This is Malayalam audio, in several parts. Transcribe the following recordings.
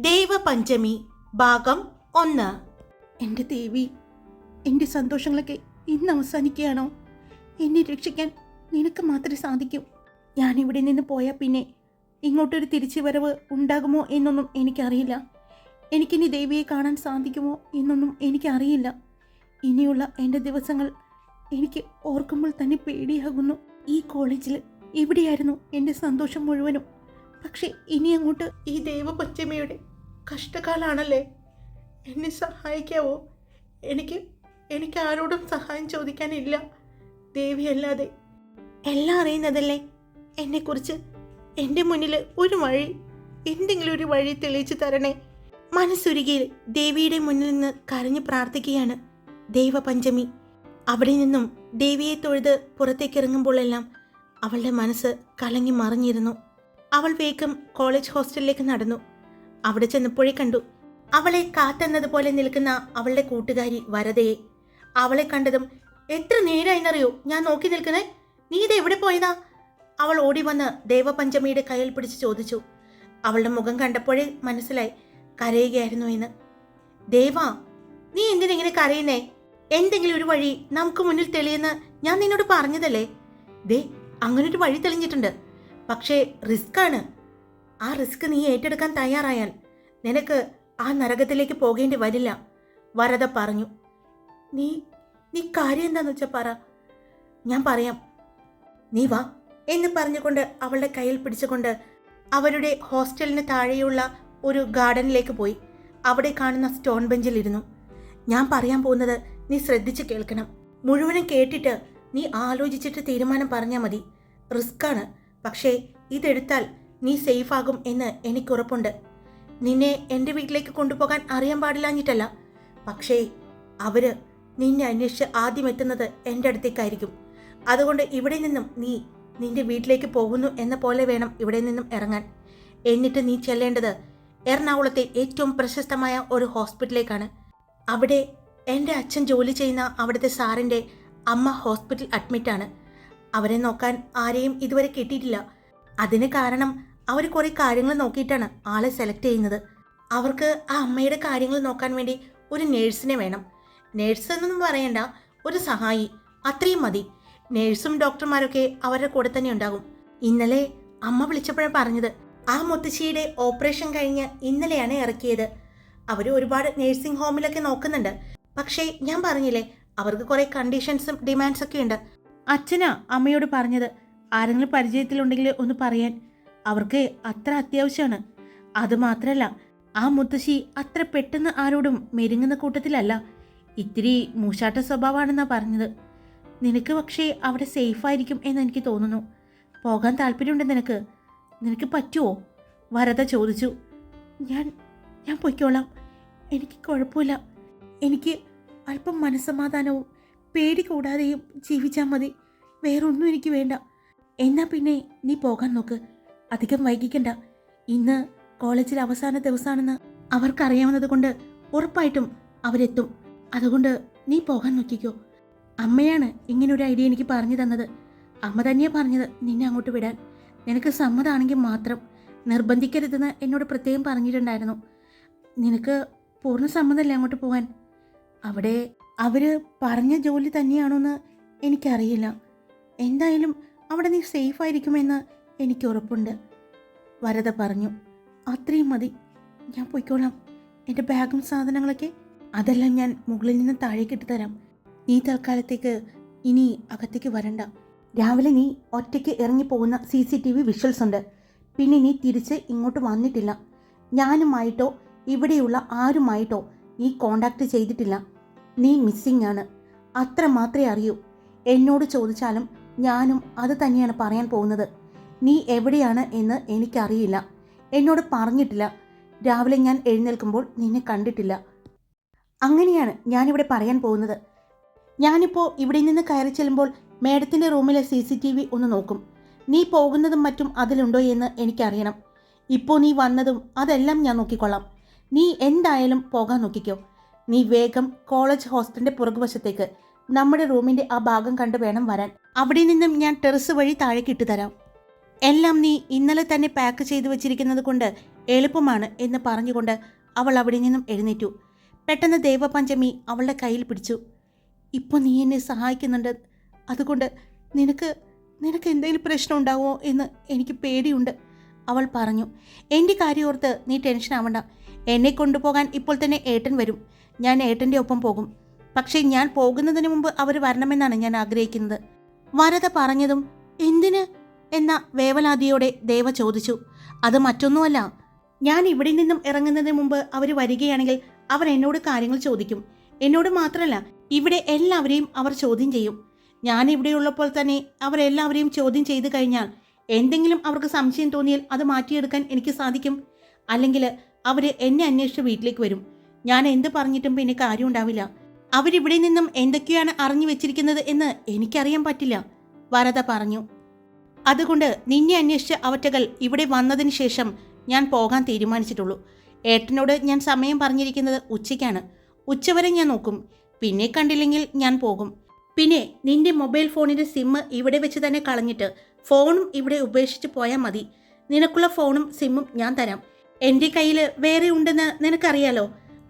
ദേവപഞ്ചമി ഭാഗം ഒന്ന്. എന്റെ ദേവി എന്റെ സന്തോഷങ്ങളൊക്കെ ഇന്ന് അവസാനിക്കുകയാണോ? എന്നെ രക്ഷിക്കാൻ നിനക്ക് മാത്രമേ സാധിക്കൂ. ഞാൻ ഇവിടെ നിന്ന് പോയാൽ പിന്നെ ഇങ്ങോട്ടൊരു തിരിച്ചു വരവ് ഉണ്ടാകുമോ എന്നൊന്നും എനിക്കറിയില്ല. എനിക്കിനി ദേവിയെ കാണാൻ സാധിക്കുമോ എന്നൊന്നും എനിക്കറിയില്ല. ഇനിയുള്ള എന്റെ ദിവസങ്ങൾ എനിക്ക് ഓർക്കുമ്പോൾ തന്നെ പേടിയാകുന്നു. ഈ കോളേജിൽ ഇവിടെയായിരുന്നു എന്റെ സന്തോഷം മുഴുവനും? പക്ഷേ ഇനി അങ്ങോട്ട് ഈ ദേവപഞ്ചമിയുടെ കഷ്ടകാലാണല്ലേ? എന്നെ സഹായിക്കാവോ? എനിക്ക് എനിക്ക് ആരോടും സഹായം ചോദിക്കാനില്ല. ദേവി അല്ലാതെ. എല്ലാം അറിയുന്നതല്ലേ? എന്നെക്കുറിച്ച് എന്റെ മുന്നിൽ ഒരു വഴി എന്തെങ്കിലും ഒരു വഴി തെളിയിച്ചു തരണേ. മനസ്സുരുകിയിൽ ദേവിയുടെ മുന്നിൽ നിന്ന് കരഞ്ഞു പ്രാർത്ഥിക്കുകയാണ് ദേവപഞ്ചമി. അവിടെ നിന്നും ദേവിയെ തൊഴുത് പുറത്തേക്ക് ഇറങ്ങുമ്പോഴെല്ലാം അവളുടെ മനസ്സ് കലങ്ങി മറിഞ്ഞിരുന്നു. അവൾ വേഗം കോളേജ് ഹോസ്റ്റലിലേക്ക് നടന്നു. അവിടെ ചെന്നപ്പോഴേ കണ്ടു. അവളെ കാത്തെന്നതുപോലെ നിൽക്കുന്ന അവളുടെ കൂട്ടുകാരി വരതയെ അവളെ കണ്ടതും എത്ര നേരായിന്നറിയോ? ഞാൻ നോക്കി നിൽക്കുന്നേ. നീ ഇത് എവിടെ പോയതാ? അവൾ ഓടി വന്ന് ദേവപഞ്ചമിയുടെ കയ്യിൽ പിടിച്ച് ചോദിച്ചു. അവളുടെ മുഖം കണ്ടപ്പോഴേ മനസ്സിലായി കരയുകയായിരുന്നു എന്ന്. ദേവ നീ എന്തിനിങ്ങനെ കരയുന്നേ? എന്തെങ്കിലും ഒരു വഴി നമുക്ക് മുന്നിൽ തെളിയെന്ന് ഞാൻ നിന്നോട് പറഞ്ഞതല്ലേ? ദേ അങ്ങനൊരു വഴി തെളിഞ്ഞിട്ടുണ്ട്. പക്ഷേ റിസ്ക് ആണ് ആ റിസ്ക് നീ ഏറ്റെടുക്കാൻ തയ്യാറായാൽ നിനക്ക് ആ നരകത്തിലേക്ക് പോകേണ്ടി വരില്ല. വരദ പറഞ്ഞു നീ നീ കാര്യം എന്താന്ന് വെച്ചാൽ പറ. ഞാൻ പറയാം. നീ വാ എന്ന് പറഞ്ഞുകൊണ്ട് അവളുടെ കയ്യിൽ പിടിച്ചുകൊണ്ട് അവരുടെ ഹോസ്റ്റലിന് താഴെയുള്ള ഒരു ഗാർഡനിലേക്ക് പോയി. അവിടെ കാണുന്ന സ്റ്റോൺ ബെഞ്ചിലിരുന്നു ഞാൻ പറയാൻ പോകുന്നത് നീ ശ്രദ്ധിച്ച് കേൾക്കണം. മുഴുവനും കേട്ടിട്ട് നീ ആലോചിച്ചിട്ട് തീരുമാനം പറഞ്ഞാൽ മതി. റിസ്ക്കാണ് പക്ഷേ ഇതെടുത്താൽ നീ സേഫ് ആകും എന്ന് എനിക്കുറപ്പുണ്ട്. നിന്നെ എന്റെ വീട്ടിലേക്ക് കൊണ്ടുപോകാൻ അറിയാൻ പാടില്ലാഞ്ഞിട്ടല്ല. പക്ഷേ അവർ നിന്നെ അന്വേഷിച്ച് ആദ്യം എത്തുന്നത് എന്റെ അടുത്തേക്കായിരിക്കും. അതുകൊണ്ട് ഇവിടെ നിന്നും നീ നിന്റെ വീട്ടിലേക്ക് പോകുന്നു എന്ന പോലെ വേണം ഇവിടെ നിന്നും ഇറങ്ങാൻ. എന്നിട്ട് നീ ചെല്ലേണ്ടത് എറണാകുളത്തെ ഏറ്റവും പ്രശസ്തമായ ഒരു ഹോസ്പിറ്റലിലേക്കാണ്. അവിടെ എന്റെ അച്ഛൻ ജോലി ചെയ്യുന്ന അവിടുത്തെ സാറിന്റെ അമ്മ ഹോസ്പിറ്റൽ അഡ്മിറ്റാണ്. അവരെ നോക്കാൻ ആരെയും ഇതുവരെ കിട്ടിയിട്ടില്ല. അതിന് കാരണം അവർ കുറേ കാര്യങ്ങൾ നോക്കിയിട്ടാണ് ആളെ സെലക്ട് ചെയ്യുന്നത്. അവർക്ക് ആ അമ്മയുടെ കാര്യങ്ങൾ നോക്കാൻ വേണ്ടി ഒരു നേഴ്സിനെ വേണം. നേഴ്സ് എന്നൊന്നും പറയണ്ട ഒരു സഹായി. അത്രയും മതി. നേഴ്സും ഡോക്ടർമാരൊക്കെ അവരുടെ കൂടെ തന്നെ ഉണ്ടാകും. ഇന്നലെ അമ്മ വിളിച്ചപ്പോഴാണ് പറഞ്ഞത്. ആ മുത്തശ്ശിയുടെ ഓപ്പറേഷൻ കഴിഞ്ഞ് ഇന്നലെയാണ് ഇറക്കിയത്. അവർ ഒരുപാട് നേഴ്സിംഗ് ഹോമിലൊക്കെ നോക്കുന്നുണ്ട്. പക്ഷേ ഞാൻ പറഞ്ഞില്ലേ അവർക്ക് കുറേ കണ്ടീഷൻസും ഡിമാൻഡ്സൊക്കെ ഉണ്ട്. അച്ഛനാ അമ്മയോട് പറഞ്ഞത്. ആരെങ്കിലും പരിചയത്തിലുണ്ടെങ്കിൽ ഒന്ന് പറയാൻ. അവർക്ക് അത്ര അത്യാവശ്യമാണ്. അത് മാത്രമല്ല ആ മുത്തശ്ശി അത്ര പെട്ടെന്ന് ആരോടും മെരുങ്ങുന്ന കൂട്ടത്തിലല്ല. ഇത്തിരി മൂശാട്ട സ്വഭാവമാണെന്നാണ് പറഞ്ഞത്. നിനക്ക് പക്ഷേ അവിടെ സേഫ് ആയിരിക്കും എന്ന് എനിക്ക് തോന്നുന്നു. പോകാൻ താല്പര്യമുണ്ട് നിനക്ക്. നിനക്ക് പറ്റുമോ വരത ചോദിച്ചു. ഞാൻ ഞാൻ പൊയ്ക്കോളാം. എനിക്ക് കുഴപ്പമില്ല. എനിക്ക് അല്പം മനസ്സമാധാനവും പേടി കൂടാതെയും ജീവിച്ചാൽ മതി. വേറൊന്നും എനിക്ക് വേണ്ട. എന്നാൽ പിന്നെ നീ പോകാൻ നോക്ക്. അധികം വൈകിക്കണ്ട. ഇന്ന് കോളേജിൽ അവസാന ദിവസമാണെന്ന് അവർക്കറിയാവുന്നത് കൊണ്ട് ഉറപ്പായിട്ടും അവരെത്തും. അതുകൊണ്ട് നീ പോകാൻ നോക്കിക്കോ. അമ്മയാണ് ഇങ്ങനൊരു ഐഡിയ എനിക്ക് പറഞ്ഞു തന്നത്. അമ്മ തന്നെയാ പറഞ്ഞത് നിന്നെ അങ്ങോട്ട് വിടാൻ. നിനക്ക് സമ്മതാണെങ്കിൽ മാത്രം. നിർബന്ധിക്കരുതെന്ന് എന്നോട് പ്രത്യേകം പറഞ്ഞിട്ടുണ്ടായിരുന്നു. നിനക്ക് പൂർണ സമ്മതമല്ലേ അങ്ങോട്ട് പോകാൻ? അവിടെ അവർ പറഞ്ഞ ജോലി തന്നെയാണോന്ന് എനിക്കറിയില്ല. എന്തായാലും അവിടെ നീ സേഫ് ആയിരിക്കുമെന്ന് എനിക്ക് ഉറപ്പുണ്ട്. വരദ പറഞ്ഞു. അത്രയും മതി. ഞാൻ പോയിക്കോളാം. എന്റെ ബാഗും സാധനങ്ങളൊക്കെ അതെല്ലാം ഞാൻ മുകളിൽ നിന്ന് താഴേക്ക് ഇട്ട് തരാം. നീ തൽക്കാലത്തേക്ക് ഇനി അകത്തേക്ക് വരണ്ട. രാവിലെ നീ ഒറ്റയ്ക്ക് ഇറങ്ങിപ്പോകുന്ന C C T V visuals ഉണ്ട്. പിന്നെ നീ തിരിച്ച് ഇങ്ങോട്ട് വന്നിട്ടില്ല. ഞാനുമായിട്ടോ ഇവിടെയുള്ള ആരുമായിട്ടോ നീ കോണ്ടാക്ട് ചെയ്തിട്ടില്ല. നീ മിസ്സിംഗ് ആണ്. അത്ര മാത്രമേ അറിയൂ. എന്നോട് ചോദിച്ചാലും ഞാനും അത് തന്നെയാണ് പറയാൻ പോകുന്നത്. നീ എവിടെയാണ് എന്ന് എനിക്കറിയില്ല. എന്നോട് പറഞ്ഞിട്ടില്ല. രാവിലെ ഞാൻ എഴുന്നേൽക്കുമ്പോൾ നിന്നെ കണ്ടിട്ടില്ല. അങ്ങനെയാണ് ഞാനിവിടെ പറയാൻ പോകുന്നത്. ഞാനിപ്പോൾ ഇവിടെ നിന്ന് കയറി ചെല്ലുമ്പോൾ മേഡത്തിന്റെ റൂമിലെ സി സി ടി വി ഒന്ന് നോക്കും. നീ പോകുന്നതും മറ്റും അതിലുണ്ടോ എന്ന് എനിക്കറിയണം. ഇപ്പോൾ നീ വന്നതും അതെല്ലാം ഞാൻ നോക്കിക്കൊള്ളാം. നീ എന്തായാലും പോകാൻ നോക്കിക്കോ. നീ വേഗം കോളേജ് ഹോസ്റ്റലിന്റെ പുറകുവശത്തേക്ക് നമ്മുടെ റൂമിന്റെ ആ ഭാഗം കണ്ട് വേണം വരാൻ. അവിടെ നിന്നും ഞാൻ ടെറസ് വഴി താഴേക്ക് ഇട്ട് തരാം എല്ലാം നീ ഇന്നലെ തന്നെ പാക്ക് ചെയ്തു വെച്ചിരിക്കുന്നത് കൊണ്ട് എളുപ്പമാണ് എന്ന് പറഞ്ഞുകൊണ്ട് അവൾ അവിടെ നിന്നും എഴുന്നേറ്റു. പെട്ടെന്ന് ദേവപഞ്ചമി അവളുടെ കയ്യിൽ പിടിച്ചു. ഇപ്പോൾ നീ എന്നെ സഹായിക്കുന്നുണ്ട്. അതുകൊണ്ട് നിനക്ക് നിനക്ക് എന്തെങ്കിലും പ്രശ്നം ഉണ്ടാവുമോ എന്ന് എനിക്ക് പേടിയുണ്ട് അവൾ പറഞ്ഞു. എന്റെ കാര്യം ഓർത്ത് നീ ടെൻഷൻ ആവണ്ട. എന്നെ കൊണ്ടുപോകാൻ ഇപ്പോൾ തന്നെ ഏട്ടൻ വരും. ഞാൻ ഏട്ടന്റെ ഒപ്പം പോകും. പക്ഷേ ഞാൻ പോകുന്നതിന് മുമ്പ് അവർ വരണമെന്നാണ് ഞാൻ ആഗ്രഹിക്കുന്നത്. വരത പറഞ്ഞതും എന്തിന്? എന്ന വേവലാതിയോടെ ദേവ ചോദിച്ചു അത് മറ്റൊന്നുമല്ല. ഞാൻ ഇവിടെ നിന്നും ഇറങ്ങുന്നതിന് മുമ്പ് അവർ വരികയാണെങ്കിൽ അവർ എന്നോട് കാര്യങ്ങൾ ചോദിക്കും. എന്നോട് മാത്രമല്ല ഇവിടെ എല്ലാവരെയും അവർ ചോദ്യം ചെയ്യും. ഞാൻ ഇവിടെ ഉള്ളപ്പോൾ തന്നെ അവരെല്ലാവരെയും ചോദ്യം ചെയ്തു കഴിഞ്ഞാൽ എന്തെങ്കിലും അവർക്ക് സംശയം തോന്നിയാൽ അത് മാറ്റിയെടുക്കാൻ എനിക്ക് സാധിക്കും. അല്ലെങ്കിൽ അവർ എന്നെ അന്വേഷിച്ച് വീട്ടിലേക്ക് വരും. ഞാൻ എന്ത് പറഞ്ഞിട്ടും പിന്നെ കാര്യം ഉണ്ടാവില്ല. അവരിവിടെ നിന്നും എന്തൊക്കെയാണ് അറിഞ്ഞു വെച്ചിരിക്കുന്നത് എന്ന് എനിക്കറിയാൻ പറ്റില്ല വരദ പറഞ്ഞു. അതുകൊണ്ട് നിന്നെ അന്വേഷിച്ച് അവറ്റകൾ ഇവിടെ വന്നതിന് ശേഷം ഞാൻ പോകാൻ തീരുമാനിച്ചിട്ടുള്ളൂ. ഏട്ടനോട് ഞാൻ സമയം പറഞ്ഞിരിക്കുന്നത് ഉച്ചയ്ക്കാണ്. ഉച്ചവരെ ഞാൻ നോക്കും. പിന്നെ കണ്ടില്ലെങ്കിൽ ഞാൻ പോകും. പിന്നെ നിന്റെ മൊബൈൽ ഫോണിന്റെ സിമ്മ് ഇവിടെ വെച്ച് തന്നെ കളഞ്ഞിട്ട് ഫോണും ഇവിടെ ഉപേക്ഷിച്ച് പോയാൽ മതി. നിനക്കുള്ള ഫോണും സിമ്മും ഞാൻ തരാം. എന്റെ കയ്യിൽ വേറെ ഉണ്ടെന്ന് നിനക്കറിയാലോ?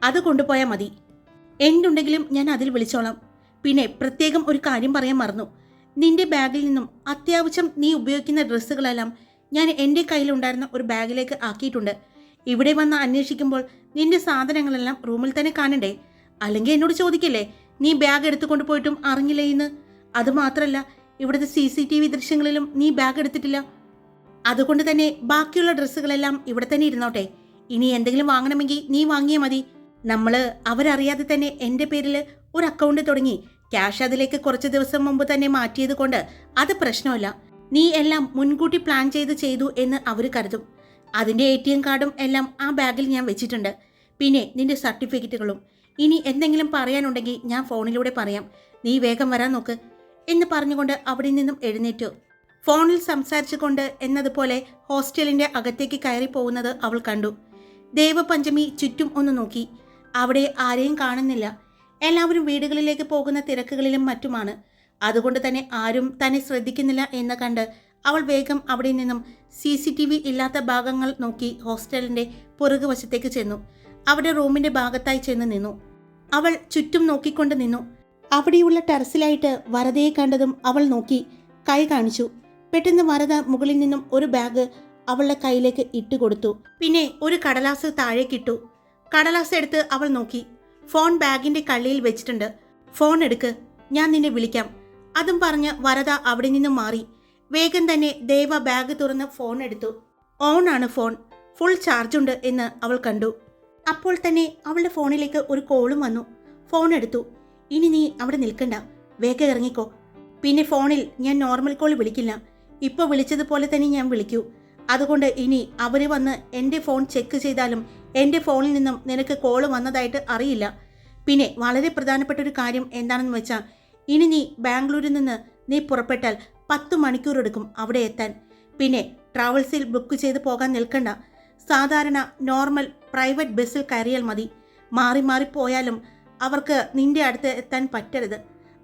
അത് കൊണ്ടുപോയാൽ മതി. എന്തുണ്ടെങ്കിലും ഞാൻ അതിൽ വിളിച്ചോളാം. പിന്നെ പ്രത്യേകം ഒരു കാര്യം പറയാൻ മറന്നു. നിന്റെ ബാഗിൽ നിന്നും അത്യാവശ്യം നീ ഉപയോഗിക്കുന്ന ഡ്രസ്സുകളെല്ലാം ഞാൻ എന്റെ കയ്യിലുണ്ടായിരുന്ന ഒരു ബാഗിലേക്ക് ആക്കിയിട്ടുണ്ട്. ഇവിടെ വന്ന് അന്വേഷിക്കുമ്പോൾ നിന്റെ സാധനങ്ങളെല്ലാം റൂമിൽ തന്നെ കാണണ്ടേ? അല്ലെങ്കിൽ എന്നോട് ചോദിക്കില്ലേ നീ ബാഗ് എടുത്തുകൊണ്ട് പോയിട്ടും അറിഞ്ഞില്ലേ എന്ന്? അതുമാത്രമല്ല ഇവിടുത്തെ സി സി ടി വി ദൃശ്യങ്ങളിലും നീ ബാഗ് എടുത്തിട്ടില്ല. അതുകൊണ്ട് തന്നെ ബാക്കിയുള്ള ഡ്രസ്സുകളെല്ലാം ഇവിടെ തന്നെ ഇരുന്നോട്ടെ. ഇനി എന്തെങ്കിലും വാങ്ങണമെങ്കിൽ നീ വാങ്ങിയാൽ മതി. നമ്മൾ അവരറിയാതെ തന്നെ എന്റെ പേരിൽ ഒരു അക്കൗണ്ട് തുടങ്ങി. ക്യാഷ് അതിലേക്ക് കുറച്ച് ദിവസം മുമ്പ് തന്നെ മാറ്റിയത് കൊണ്ട് അത് പ്രശ്നമല്ല. നീ എല്ലാം മുൻകൂട്ടി പ്ലാൻ ചെയ്ത് ചെയ്തു എന്ന് അവർ കരുതും. അതിന്റെ എ ടി എം കാർഡും എല്ലാം ആ ബാഗിൽ ഞാൻ വെച്ചിട്ടുണ്ട്. പിന്നെ നിന്റെ സർട്ടിഫിക്കറ്റുകളും. ഇനി എന്തെങ്കിലും പറയാനുണ്ടെങ്കിൽ ഞാൻ ഫോണിലൂടെ പറയാം. നീ വേഗം വരാൻ നോക്ക് എന്ന് പറഞ്ഞുകൊണ്ട് അവിടെ നിന്നും എഴുന്നേറ്റു. ഫോണിൽ സംസാരിച്ചുകൊണ്ട് എന്നതുപോലെ ഹോസ്റ്റലിന്റെ അകത്തേക്ക് കയറി പോകുന്നത് അവൾ കണ്ടു. ദേവപഞ്ചമി ചുറ്റും ഒന്ന് നോക്കി. അവിടെ ആരെയും കാണുന്നില്ല. എല്ലാവരും വീടുകളിലേക്ക് പോകുന്ന തിരക്കുകളിലും മറ്റുമാണ്. അതുകൊണ്ട് തന്നെ ആരും തന്നെ ശ്രദ്ധിക്കുന്നില്ല എന്ന് കണ്ട് അവൾ വേഗം അവിടെ നിന്നും സി സി ടി വി ഇല്ലാത്ത ഭാഗങ്ങൾ നോക്കി ഹോസ്റ്റലിന്റെ പുറകുവശത്തേക്ക് ചെന്നു. അവിടെ റൂമിന്റെ ഭാഗത്തായി ചെന്ന് നിന്നു. അവൾ ചുറ്റും നോക്കിക്കൊണ്ട് നിന്നു. അവിടെയുള്ള ടെറസിലായിട്ട് വരതയെ കണ്ടതും അവൾ നോക്കി കൈ കാണിച്ചു. പെട്ടെന്ന് വരത മുകളിൽ നിന്നും ഒരു ബാഗ് അവളുടെ കയ്യിലേക്ക് ഇട്ടുകൊടുത്തു. പിന്നെ ഒരു കടലാസ് താഴേക്കിട്ടു. കടലാസ് എടുത്ത് അവൾ നോക്കി. ഫോൺ ബാഗിന്റെ കള്ളിയിൽ വെച്ചിട്ടുണ്ട്. ഫോൺ എടുക്ക് ഞാൻ നിന്നെ വിളിക്കാം. അതും പറഞ്ഞ് വരദ അവിടെ നിന്നും മാറി. വേഗം തന്നെ ദേവ ബാഗ് തുറന്ന് ഫോൺ എടുത്തു. ഓൺ ആണ് ഫോൺ. ഫുൾ ചാർജുണ്ട് എന്ന് അവൾ കണ്ടു. അപ്പോൾ തന്നെ അവളുടെ ഫോണിലേക്ക് ഒരു കോളും വന്നു. ഫോൺ എടുത്തു. ഇനി നീ അവിടെ നിൽക്കണ്ട. വേഗം ഇറങ്ങിക്കോ. പിന്നെ ഫോണിൽ ഞാൻ നോർമൽ കോൾ വിളിക്കില്ല. ഇപ്പോൾ വിളിച്ചതുപോലെ തന്നെ ഞാൻ വിളിക്കൂ. അതുകൊണ്ട് ഇനി അവർ വന്ന് എന്റെ ഫോൺ ചെക്ക് ചെയ്താലും എന്റെ ഫോണിൽ നിന്നും നിനക്ക് കോൾ വന്നതായിട്ട് അറിയില്ല. പിന്നെ വളരെ പ്രധാനപ്പെട്ട ഒരു കാര്യം എന്താണെന്ന് വെച്ചാൽ ഇനി നീ ബാംഗ്ലൂരിൽ നിന്ന് നീ പുറപ്പെട്ടാൽ പത്ത് മണിക്കൂർ എടുക്കും അവിടെ എത്താൻ. പിന്നെ ട്രാവൽസിൽ ബുക്ക് ചെയ്ത് പോകാൻ നിൽക്കണ്ട. സാധാരണ നോർമൽ പ്രൈവറ്റ് ബസ്സിൽ കയറിയാൽ മതി. മാറി മാറി പോയാലും അവർക്ക് നിന്റെ അടുത്ത് എത്താൻ പറ്റരുത്.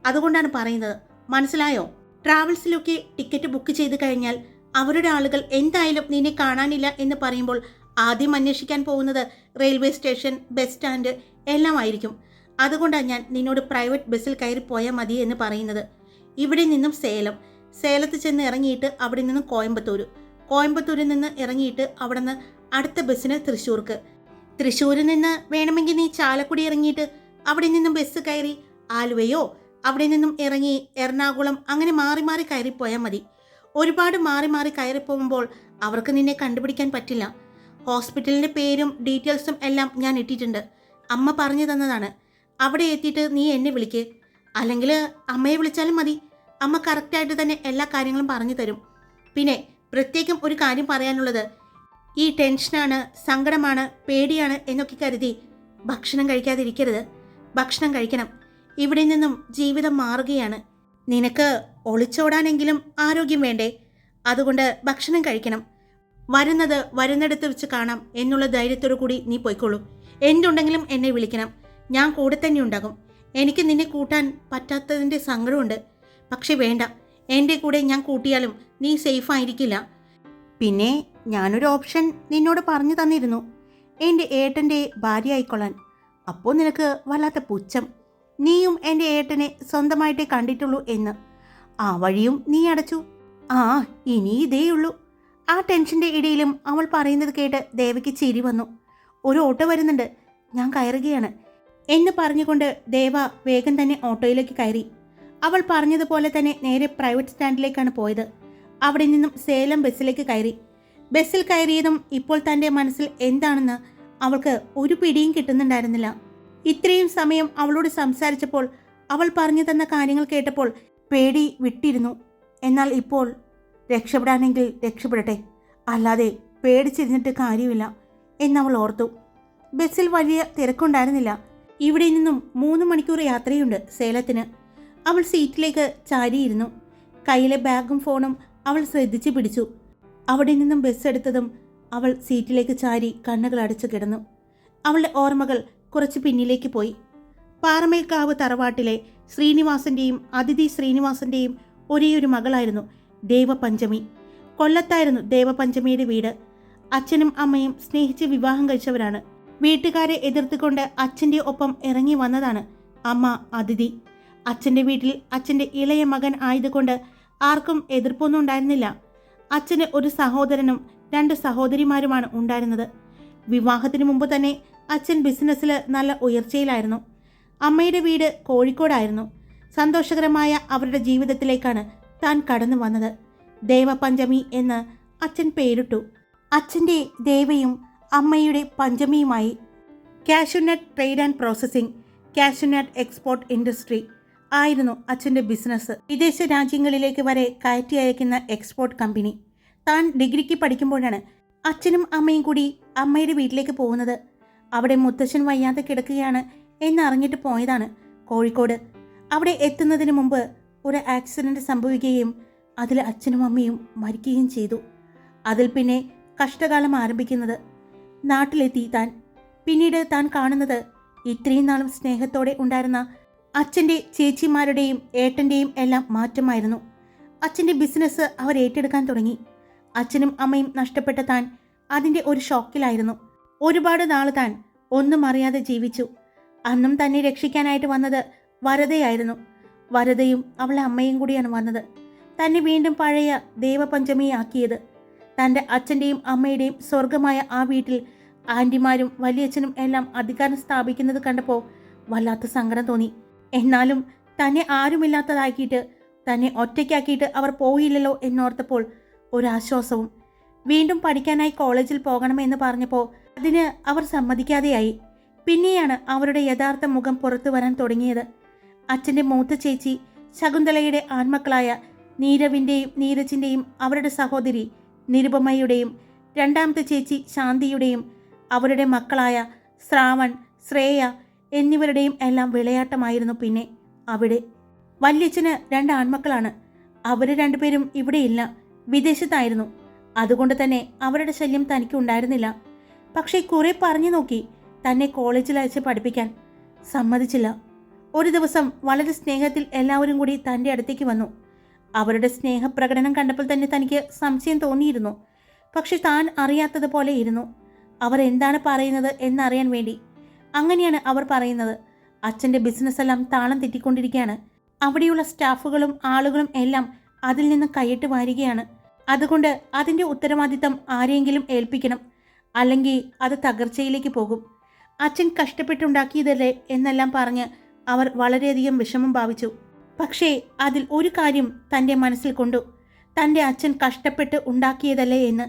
അതുകൊണ്ടാണ് പറയുന്നത്. മനസ്സിലായോ? ട്രാവൽസിലൊക്കെ ടിക്കറ്റ് ബുക്ക് ചെയ്ത് കഴിഞ്ഞാൽ അവരുടെ ആളുകൾ എന്തായാലും നിന്നെ കാണാനില്ല എന്ന് പറയുമ്പോൾ ആദ്യം അന്വേഷിക്കാൻ പോകുന്നത് റെയിൽവേ സ്റ്റേഷൻ ബസ് സ്റ്റാൻഡ് എല്ലാം ആയിരിക്കും അതുകൊണ്ടാണ് ഞാൻ നിന്നോട് പ്രൈവറ്റ് ബസ്സിൽ കയറി പോയാൽ മതി എന്ന് പറയുന്നത്. ഇവിടെ നിന്നും സേലം. സേലത്ത് ചെന്ന് ഇറങ്ങിയിട്ട് അവിടെ നിന്നും കോയമ്പത്തൂർ കോയമ്പത്തൂരിൽ നിന്ന് ഇറങ്ങിയിട്ട് അവിടെ നിന്ന് അടുത്ത ബസ്സിന് തൃശ്ശൂർക്ക്. തൃശ്ശൂരിൽ നിന്ന് വേണമെങ്കിൽ നീ ചാലക്കുടി ഇറങ്ങിയിട്ട് അവിടെ നിന്നും ബസ് കയറി ആലുവയോ അവിടെ നിന്നും ഇറങ്ങി എറണാകുളം അങ്ങനെ മാറി മാറി കയറിപ്പോയാൽ മതി. ഒരുപാട് മാറി മാറി കയറി കയറിപ്പോകുമ്പോൾ അവർക്ക് നിന്നെ കണ്ടുപിടിക്കാൻ പറ്റില്ല. ഹോസ്പിറ്റലിന്റെ പേരും ഡീറ്റെയിൽസും എല്ലാം ഞാൻ ഇട്ടിട്ടുണ്ട്. അമ്മ പറഞ്ഞു തന്നതാണ്. അവിടെ എത്തിയിട്ട് നീ എന്നെ വിളിക്ക്. അല്ലെങ്കിൽ അമ്മയെ വിളിച്ചാലും മതി. അമ്മ കറക്റ്റായിട്ട് തന്നെ എല്ലാ കാര്യങ്ങളും പറഞ്ഞു തരും. പിന്നെ പ്രത്യേകം ഒരു കാര്യം പറയാനുള്ളത്. ഈ ടെൻഷനാണ് സങ്കടമാണ് പേടിയാണ് എന്നൊക്കെ കരുതി ഭക്ഷണം കഴിക്കാതിരിക്കരുത്. ഭക്ഷണം കഴിക്കണം. ഇവിടെ നിന്നും ജീവിതം മാറുകയാണ്. നിനക്ക് ഒളിച്ചോടാനെങ്കിലും ആരോഗ്യം വേണ്ടേ? അതുകൊണ്ട് ഭക്ഷണം കഴിക്കണം. വരുന്നത് വരുന്നിടത്ത് വെച്ച് കാണാം എന്നുള്ള ധൈര്യത്തോടു കൂടി നീ പോയിക്കോളൂ. എന്തുണ്ടെങ്കിലും എന്നെ വിളിക്കണം. ഞാൻ കൂടെ തന്നെ ഉണ്ടാകും. എനിക്ക് നിന്നെ കൂട്ടാൻ പറ്റാത്തതിന്റെ സങ്കടമുണ്ട്. പക്ഷെ വേണ്ട. എന്റെ കൂടെ ഞാൻ കൂട്ടിയാലും നീ സേഫ് ആയിരിക്കില്ല. പിന്നെ ഞാനൊരു ഓപ്ഷൻ നിന്നോട് പറഞ്ഞു തന്നിരുന്നു. എന്റെ ഏട്ടന്റെ ഭാര്യ ആയിക്കൊള്ളാൻ. അപ്പോൾ നിനക്ക് വല്ലാത്ത പുച്ഛം. നീയും എന്റെ ഏട്ടനെ സ്വന്തമായിട്ടേ കണ്ടിട്ടുള്ളൂ എന്ന്. ആ വഴിയും നീ അടച്ചു. ആ ഇനി ഇതേയുള്ളൂ. ആ ടെൻഷന്റെ ഇടയിലും അവൾ പറയുന്നത് കേട്ട് ദേവയ്ക്ക് ചിരി വന്നു. ഒരു ഓട്ടോ വരുന്നുണ്ട്. ഞാൻ കയറുകയാണ്. എന്ന് പറഞ്ഞുകൊണ്ട് ദേവ വേഗം തന്നെ ഓട്ടോയിലേക്ക് കയറി. അവൾ പറഞ്ഞതുപോലെ തന്നെ നേരെ പ്രൈവറ്റ് സ്റ്റാൻഡിലേക്കാണ് പോയത്. അവിടെ നിന്നും സേലം ബസ്സിലേക്ക് കയറി. ബസ്സിൽ കയറിയതും ഇപ്പോൾ തന്റെ മനസ്സിൽ എന്താണെന്ന് അവൾക്ക് ഒരു പിടിയും കിട്ടുന്നുണ്ടായിരുന്നില്ല. ഇത്രയും സമയം അവളോട് സംസാരിച്ചപ്പോൾ അവൾ പറഞ്ഞു തന്ന കാര്യങ്ങൾ കേട്ടപ്പോൾ പേടി വിട്ടിരുന്നു. എന്നാൽ ഇപ്പോൾ രക്ഷപ്പെടാനെങ്കിൽ രക്ഷപ്പെടട്ടെ. അല്ലാതെ പേടിച്ചിരുന്നിട്ട് കാര്യമില്ല എന്നവൾ ഓർത്തു. ബസ്സിൽ വലിയ തിരക്കുണ്ടായിരുന്നില്ല. ഇവിടെ നിന്നും മൂന്ന് മണിക്കൂർ യാത്രയുണ്ട് സേലത്തിന്. അവൾ സീറ്റിലേക്ക് ചാരിയിരുന്നു. കയ്യിലെ ബാഗും ഫോണും അവൾ ശ്രദ്ധിച്ചു പിടിച്ചു. അവിടെ നിന്നും ബസ് എടുത്തതും അവൾ സീറ്റിലേക്ക് ചാരി കണ്ണുകൾ അടച്ചു കിടന്നു. അവളുടെ ഓർമ്മകൾ കുറച്ച് പിന്നിലേക്ക് പോയി. പാറമേൽക്കാവ് തറവാട്ടിലെ ശ്രീനിവാസന്റെയും അതിഥി ശ്രീനിവാസന്റെയും ഒരേയൊരു മകളായിരുന്നു ദേവപഞ്ചമി. കൊല്ലത്തായിരുന്നു ദേവപഞ്ചമിയുടെ വീട്. അച്ഛനും അമ്മയും സ്നേഹിച്ച് വിവാഹം കഴിച്ചവരാണ്. വീട്ടുകാരെ എതിർത്തുകൊണ്ട് അച്ഛന്റെ ഒപ്പം ഇറങ്ങി വന്നതാണ് അമ്മ അതിഥി. അച്ഛന്റെ വീട്ടിൽ അച്ഛന്റെ ഇളയ മകൻ ആയതുകൊണ്ട് ആർക്കും എതിർപ്പൊന്നും ഉണ്ടായിരുന്നില്ല. അച്ഛന് ഒരു സഹോദരനും രണ്ട് സഹോദരിമാരുമാണ് ഉണ്ടായിരുന്നത്. വിവാഹത്തിന് മുമ്പ് തന്നെ അച്ഛൻ ബിസിനസ്സിൽ നല്ല ഉയർച്ചയിലായിരുന്നു. അമ്മയുടെ വീട് കോഴിക്കോടായിരുന്നു. സന്തോഷകരമായ അവരുടെ ജീവിതത്തിലേക്കാണ് താൻ കടന്നു വന്നത്. ദേവപഞ്ചമി എന്ന് അച്ഛൻ പേരിട്ടു. അച്ഛന്റെ ദേവയും അമ്മയുടെ പഞ്ചമിയുമായി. Cashew nut trade and processing cashew nut export industry ആയിരുന്നു അച്ഛന്റെ ബിസിനസ് വിദേശ രാജ്യങ്ങളിലേക്ക് വരെ കയറ്റി അയക്കുന്ന എക്സ്പോർട്ട് കമ്പനി. താൻ ഡിഗ്രിക്ക് പഠിക്കുമ്പോഴാണ് അച്ഛനും അമ്മയും കൂടി അമ്മയുടെ വീട്ടിലേക്ക് പോകുന്നത്. അവിടെ മുത്തശ്ശൻ വയ്യാതെ കിടക്കുകയാണ് എന്നറിഞ്ഞിട്ട് പോയതാണ് കോഴിക്കോട്. അവിടെ എത്തുന്നതിന് മുമ്പ് ഒരു ആക്സിഡന്റ് സംഭവിക്കുകയും അതിൽ അച്ഛനും അമ്മയും മരിക്കുകയും ചെയ്തു. അതിൽ പിന്നെ കഷ്ടകാലം ആരംഭിക്കുന്നത് നാട്ടിലെത്തി താൻ. പിന്നീട് താൻ കാണുന്നത് ഇത്രയും നാളും സ്നേഹത്തോടെ ഉണ്ടായിരുന്ന അച്ഛന്റെ ചേച്ചിമാരുടെയും ഏട്ടന്റെയും എല്ലാം മാറ്റമായിരുന്നു. അച്ഛന്റെ ബിസിനസ് അവർ ഏറ്റെടുക്കാൻ തുടങ്ങി. അച്ഛനും അമ്മയും നഷ്ടപ്പെട്ട താൻ അതിന്റെ ഒരു ഷോക്കിലായിരുന്നു. ഒരുപാട് നാൾ താൻ ഒന്നും അറിയാതെ ജീവിച്ചു. അന്നും തന്നെ രക്ഷിക്കാനായിട്ട് വന്നത് വരതയായിരുന്നു. വരതയും അവളെ അമ്മയും കൂടിയാണ് വന്നത്. തന്നെ വീണ്ടും പഴയ ദേവപഞ്ചമിയാക്കിയത് തന്റെ അച്ഛന്റെയും അമ്മയുടെയും സ്വർഗമായ ആ വീട്ടിൽ ആന്റിമാരും വലിയച്ഛനും എല്ലാം അധികാരം സ്ഥാപിക്കുന്നത് കണ്ടപ്പോൾ വല്ലാത്ത സങ്കടം തോന്നി. എന്നാലും തന്നെ ആരുമില്ലാത്തതാക്കിയിട്ട് തന്നെ ഒറ്റയ്ക്കാക്കിയിട്ട് അവർ പോയില്ലല്ലോ എന്നോർത്തപ്പോൾ ഒരാശ്വാസവും. വീണ്ടും പഠിക്കാനായി കോളേജിൽ പോകണമെന്ന് പറഞ്ഞപ്പോൾ അതിന് അവർ സമ്മതിക്കാതെയായി. പിന്നെയാണ് അവരുടെ യഥാർത്ഥ മുഖം പുറത്തു വരാൻ തുടങ്ങിയത്. അച്ഛന്റെ മൂത്ത ചേച്ചി ശകുന്തളയുടെ ആൺമക്കളായ നീരവിന്റെയും നീരജിന്റെയും അവരുടെ സഹോദരി നിരുപമയുടെയും രണ്ടാമത്തെ ചേച്ചി ശാന്തിയുടെയും അവരുടെ മക്കളായ ശ്രാവൺ ശ്രേയ എന്നിവരുടെയും എല്ലാം വിളയാട്ടമായിരുന്നു പിന്നെ അവിടെ. വല്യച്ഛന് രണ്ട് ആൺമക്കളാണ്. അവർ രണ്ടുപേരും ഇവിടെയില്ല വിദേശത്തായിരുന്നു. അതുകൊണ്ട് തന്നെ അവരുടെ ശല്യം തനിക്ക് ഉണ്ടായിരുന്നില്ല. പക്ഷേ കുറെ പറഞ്ഞു നോക്കി തന്നെ കോളേജിൽ അയച്ച് പഠിപ്പിക്കാൻ സമ്മതിച്ചില്ല. ഒരു ദിവസം വളരെ സ്നേഹത്തിൽ എല്ലാവരും കൂടി തന്റെ അടുത്തേക്ക് വന്നു. അവരുടെ സ്നേഹപ്രകടനം കണ്ടപ്പോൾ തന്നെ തനിക്ക് സംശയം തോന്നിയിരുന്നു. പക്ഷെ താൻ അറിയാത്തതുപോലെ ഇരുന്നു. അവർ എന്താണ് പറയുന്നത് എന്നറിയാൻ വേണ്ടി. അങ്ങനെയാണ് അവർ പറയുന്നത്. അച്ഛന്റെ ബിസിനസ്സെല്ലാം താളം തെറ്റിക്കൊണ്ടിരിക്കുകയാണ്. അവിടെയുള്ള സ്റ്റാഫുകളും ആളുകളും എല്ലാം അതിൽ നിന്ന് കൈയിട്ട് വാരുകയാണ്. അതുകൊണ്ട് അതിന്റെ ഉത്തരവാദിത്തം ആരെയെങ്കിലും ഏൽപ്പിക്കണം. അല്ലെങ്കിൽ അത് തകർച്ചയിലേക്ക് പോകും. അച്ഛൻ കഷ്ടപ്പെട്ടുണ്ടാക്കിയതല്ലേ എന്നെല്ലാം പറഞ്ഞ് അവർ വളരെയധികം വിഷമം ഭാവിച്ചു. പക്ഷേ അതിൽ ഒരു കാര്യം തന്റെ മനസ്സിൽ കൊണ്ടു. തന്റെ അച്ഛൻ കഷ്ടപ്പെട്ട് ഉണ്ടാക്കിയതല്ലേ എന്ന്.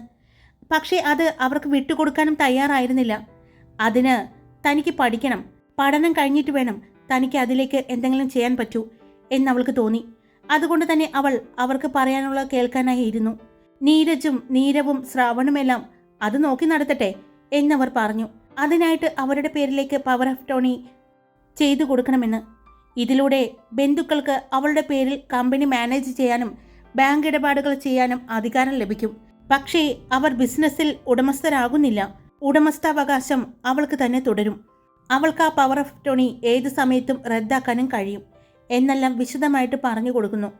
പക്ഷേ അത് അവർക്ക് വിട്ടുകൊടുക്കാനും തയ്യാറായിരുന്നില്ല. അതിന് തനിക്ക് പഠിക്കണം. പഠനം കഴിഞ്ഞിട്ട് വേണം തനിക്ക് അതിലേക്ക് എന്തെങ്കിലും ചെയ്യാൻ പറ്റൂ എന്നവൾക്ക് തോന്നി. അതുകൊണ്ട് തന്നെ അവൾ അവർക്ക് പറയാനുള്ള കേൾക്കാനായി ഇരുന്നു. നീരജും നീരവും ശ്രാവണുമെല്ലാം അത് നോക്കി നടത്തട്ടെ എന്നവർ പറഞ്ഞു. അതിനായിട്ട് അവരുടെ പേരിലേക്ക് പവർ ഓഫ് ടോണി ചെയ്തു കൊടുക്കണമെന്ന്. ഇതിലൂടെ ബന്ധുക്കൾക്ക് അവളുടെ പേരിൽ കമ്പനി മാനേജ് ചെയ്യാനും ബാങ്ക് ഇടപാടുകൾ ചെയ്യാനും അധികാരം ലഭിക്കും. പക്ഷേ അവർ ബിസിനസ്സിൽ ഉടമസ്ഥരാകുന്നില്ല. ഉടമസ്ഥാവകാശം അവൾക്ക് തന്നെ തുടരും. അവൾക്ക് ആ പവർ ഓഫ് ടോണി ഏത് സമയത്തും റദ്ദാക്കാനും കഴിയും എന്നെല്ലാം വിശദമായിട്ട് പറഞ്ഞു കൊടുക്കുന്നു.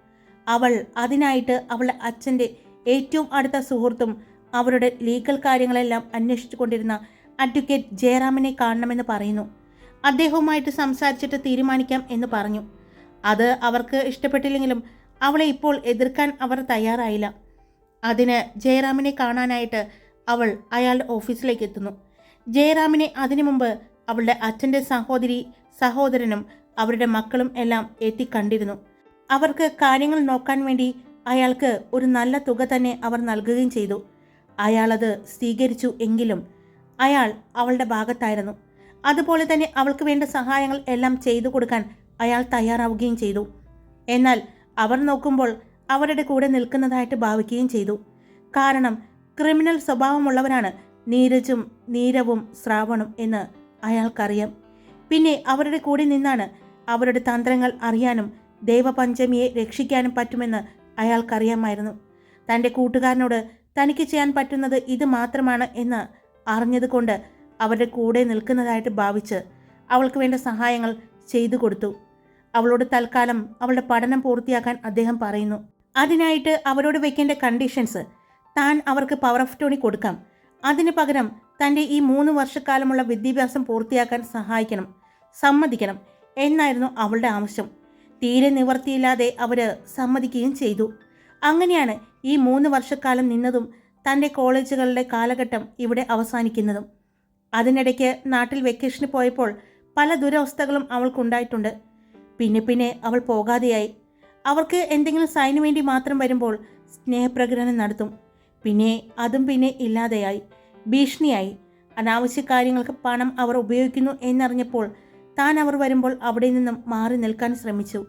അവൾ അതിനായിട്ട് അവളുടെ അച്ഛന്റെ ഏറ്റവും അടുത്ത സുഹൃത്തും അവരുടെ ലീഗൽ കാര്യങ്ങളെല്ലാം അന്വേഷിച്ചു കൊണ്ടിരുന്ന അഡ്വക്കേറ്റ് ജയറാമിനെ കാണണമെന്ന് പറയുന്നു. അദ്ദേഹവുമായിട്ട് സംസാരിച്ചിട്ട് തീരുമാനിക്കാം എന്ന് പറഞ്ഞു. അത് അവർക്ക് ഇഷ്ടപ്പെട്ടില്ലെങ്കിലും അവളെ ഇപ്പോൾ എതിർക്കാൻ അവർ തയ്യാറായില്ല. അതിന് ജയറാമിനെ കാണാനായിട്ട് അവൾ അയാളുടെ ഓഫീസിലേക്ക് എത്തുന്നു. ജയറാമിനെ അതിനു മുമ്പ് അവളുടെ അച്ഛന്റെ സഹോദരി സഹോദരനും അവരുടെ മക്കളും എല്ലാം എത്തി കണ്ടിരുന്നു അവർക്ക് കാര്യങ്ങൾ നോക്കാൻ വേണ്ടി അയാൾക്ക് ഒരു നല്ല തുക തന്നെ അവർ നൽകുകയും ചെയ്തു. അയാളത് സ്വീകരിച്ചു എങ്കിലും അയാൾ അവളുടെ ഭാഗത്തായിരുന്നു. അതുപോലെ തന്നെ അവൾക്ക് വേണ്ട സഹായങ്ങൾ എല്ലാം ചെയ്തു കൊടുക്കാൻ അയാൾ തയ്യാറാവുകയും ചെയ്തു. എന്നാൽ അവർ നോക്കുമ്പോൾ അവരുടെ കൂടെ നിൽക്കുന്നതായിട്ട് ഭാവിക്കുകയും ചെയ്തു. കാരണം ക്രിമിനൽ സ്വഭാവമുള്ളവരാണ് നീരജും നീരവും ശ്രാവണും എന്ന് അയാൾക്കറിയാം. പിന്നെ അവരുടെ കൂടെ നിന്നാണ് അവരുടെ തന്ത്രങ്ങൾ അറിയാനും ദേവപഞ്ചമിയെ രക്ഷിക്കാനും പറ്റുമെന്ന് അയാൾക്കറിയാമായിരുന്നു. തന്റെ കൂട്ടുകാരനോട് തനിക്ക് ചെയ്യാൻ പറ്റുന്നത് ഇത് മാത്രമാണ് എന്ന് അറിഞ്ഞതുകൊണ്ട് അവരുടെ കൂടെ നിൽക്കുന്നതായിട്ട് ഭാവിച്ച് അവൾക്ക് വേണ്ട സഹായങ്ങൾ ചെയ്തു കൊടുത്തു. അവളോട് തൽക്കാലം അവളുടെ പഠനം പൂർത്തിയാക്കാൻ അദ്ദേഹം പറയുന്നു. അതിനായിട്ട് അവരോട് വെക്കേണ്ട കണ്ടീഷൻസ് താൻ അവർക്ക് പവർ ഓഫ് ടോണി കൊടുക്കാം. അതിന് പകരം തന്റെ ഈ മൂന്ന് വർഷക്കാലമുള്ള വിദ്യാഭ്യാസം പൂർത്തിയാക്കാൻ സഹായിക്കണം സമ്മതിക്കണം എന്നായിരുന്നു അവളുടെ ആവശ്യം. തീരെ നിവർത്തിയില്ലാതെ അവർ സമ്മതിക്കുകയും ചെയ്തു. അങ്ങനെയാണ് ഈ മൂന്ന് വർഷക്കാലം നിന്നതും തന്റെ കോളേജുകളുടെ കാലഘട്ടം ഇവിടെ അവസാനിക്കുന്നതും. അതിനിടയ്ക്ക് നാട്ടിൽ വെക്കേഷന് പോയപ്പോൾ പല ദുരവസ്ഥകളും അവൾക്കുണ്ടായിട്ടുണ്ട്. പിന്നെ പിന്നെ അവൾ പോകാതെയായി. അവർക്ക് എന്തെങ്കിലും സൈന് വേണ്ടി മാത്രം വരുമ്പോൾ സ്നേഹപ്രകടനം നടത്തും. പിന്നെ അതും പിന്നെ ഇല്ലാതെയായി. ഭീഷണിയായി. അനാവശ്യ കാര്യങ്ങൾക്ക് പണം അവർ ഉപയോഗിക്കുന്നു എന്നറിഞ്ഞപ്പോൾ താൻ അവർ വരുമ്പോൾ അവിടെ നിന്നും മാറി നിൽക്കാൻ ശ്രമിച്ചു.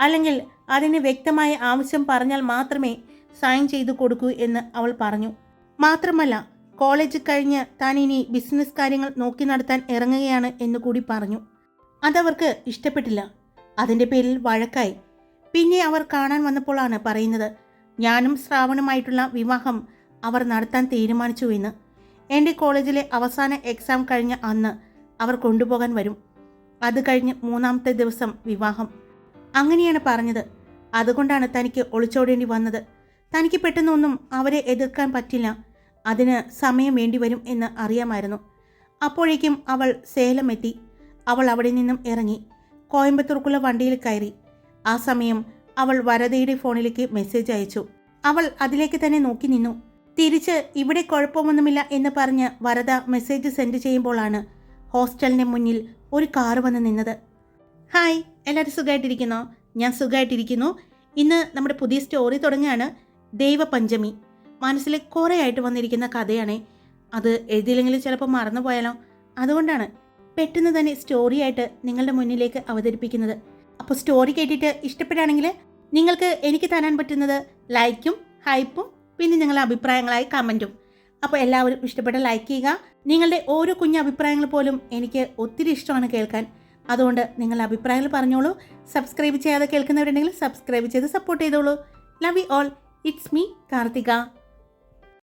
അല്ലെങ്കിൽ അതിന് വ്യക്തമായ ആവശ്യം പറഞ്ഞാൽ മാത്രമേ സൈൻ ചെയ്തു കൊടുക്കൂ എന്ന് അവൾ പറഞ്ഞു. മാത്രമല്ല കോളേജ് കഴിഞ്ഞ് താൻ ഇനി ബിസിനസ് കാര്യങ്ങൾ നോക്കി നടത്താൻ ഇറങ്ങുകയാണ് എന്ന് കൂടി പറഞ്ഞു. അതവർക്ക് ഇഷ്ടപ്പെട്ടില്ല. അതിന്റെ പേരിൽ വഴക്കായി. പിന്നെ അവർ കാണാൻ വന്നപ്പോഴാണ് പറയുന്നത് ഞാനും ശ്രാവണുമായിട്ടുള്ള വിവാഹം അവർ നടത്താൻ തീരുമാനിച്ചു എന്ന്. എന്റെ കോളേജിലെ അവസാന എക്സാം കഴിഞ്ഞ അന്ന് അവർ കൊണ്ടുപോകാൻ വരും. അത് കഴിഞ്ഞ് മൂന്നാമത്തെ ദിവസം വിവാഹം. അങ്ങനെയാണ് പറഞ്ഞത്. അതുകൊണ്ടാണ് തനിക്ക് ഒളിച്ചോടേണ്ടി വന്നത്. തനിക്ക് പെട്ടെന്നൊന്നും അവരെ എതിർക്കാൻ പറ്റില്ല. അതിന് സമയം വേണ്ടിവരും എന്ന് അറിയാമായിരുന്നു. അപ്പോഴേക്കും അവൾ സേലം എത്തി. അവൾ അവിടെ നിന്നും ഇറങ്ങി. കോയമ്പത്തൂർക്കുള്ള വണ്ടിയിൽ കയറി. ആ സമയം അവൾ വരതയുടെ ഫോണിലേക്ക് മെസ്സേജ് അയച്ചു. അവൾ അതിലേക്ക് തന്നെ നോക്കി നിന്നു. തിരിച്ച് ഇവിടെ കുഴപ്പമൊന്നുമില്ല എന്ന് പറഞ്ഞ് വരദ മെസ്സേജ് സെൻഡ് ചെയ്യുമ്പോഴാണ് ഹോസ്റ്റലിന് മുന്നിൽ ഒരു കാറ് വന്ന് നിന്നത്. ഹായ് എല്ലാവരും സുഖമായിട്ടിരിക്കുന്നോ? ഞാൻ സുഖമായിട്ടിരിക്കുന്നു. ഇന്ന് നമ്മുടെ പുതിയ സ്റ്റോറി തുടങ്ങുകയാണ്. ദൈവപഞ്ചമി. മനസ്സിൽ കുറേ ആയിട്ട് വന്നിരിക്കുന്ന കഥയാണേ. അത് എഴുതിയില്ലെങ്കിൽ ചിലപ്പോൾ മറന്നു പോയാലോ? അതുകൊണ്ടാണ് പെട്ടെന്ന് തന്നെ സ്റ്റോറി ആയിട്ട് നിങ്ങളുടെ മുന്നിലേക്ക് അവതരിപ്പിക്കുന്നത്. അപ്പോൾ സ്റ്റോറി കേട്ടിട്ട് ഇഷ്ടപ്പെടുകയാണെങ്കിൽ നിങ്ങൾക്ക് എനിക്ക് തരാൻ പറ്റുന്നത് ലൈക്കും ഹൈപ്പും പിന്നെ നിങ്ങളുടെ അഭിപ്രായങ്ങളായി കമന്റും. അപ്പോൾ എല്ലാവരും ഇഷ്ടപ്പെട്ട ലൈക്ക് ചെയ്യുക. നിങ്ങളുടെ ഓരോ കുഞ്ഞു അഭിപ്രായങ്ങൾ പോലും എനിക്ക് ഒത്തിരി ഇഷ്ടമാണ് കേൾക്കാൻ. അതുകൊണ്ട് നിങ്ങളുടെ അഭിപ്രായങ്ങൾ പറഞ്ഞോളൂ. സബ്സ്ക്രൈബ് ചെയ്യാതെ കേൾക്കുന്നവരുണ്ടെങ്കിൽ സബ്സ്ക്രൈബ് ചെയ്ത് സപ്പോർട്ട് ചെയ്തോളൂ. Love you all it's me Karthika.